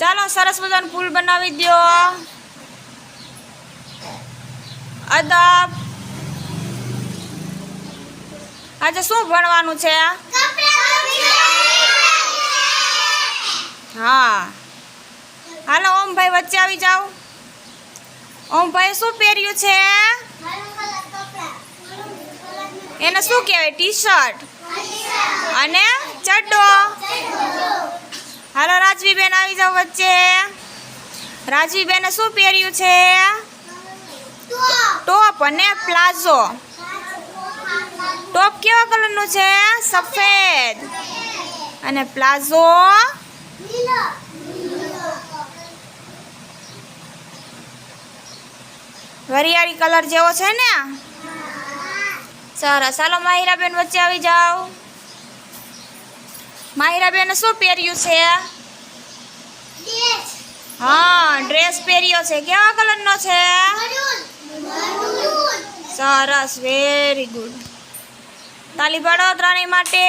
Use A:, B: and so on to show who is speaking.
A: ચાલો, સરસ મજાનું ફૂલ બનાવી દો અદબ. આજે શું ભણવાનું છે? હા. હાલો, ઓમભાઈ વચ્ચે આવી જાઓ. ઓમભાઈ શું પહેર્યું છે? એને શું કહેવાય? ટી શર્ટ અને ચડ્ડો રાજવીબેન આવી જાઓ વચ્ચે. રાજવીબેને શું પહેર્યું છે? ટોપ અને પ્લાઝો. ટોપ કેવા કલરનું છે? સફેદ. અને પ્લાઝો? વરિયાળી કલર જેવો છે ને? સરસ. ચાલો માહિરાબેન વચ્ચે આવી જાઓ. માહિરાબેને, શું પહેર્યું છે? હા ડ્રેસ પહેર્યો છે. કેવા કલરનો છે? સરસ વેરી ગુડ તાલી પાડો ત્રણેય માટે.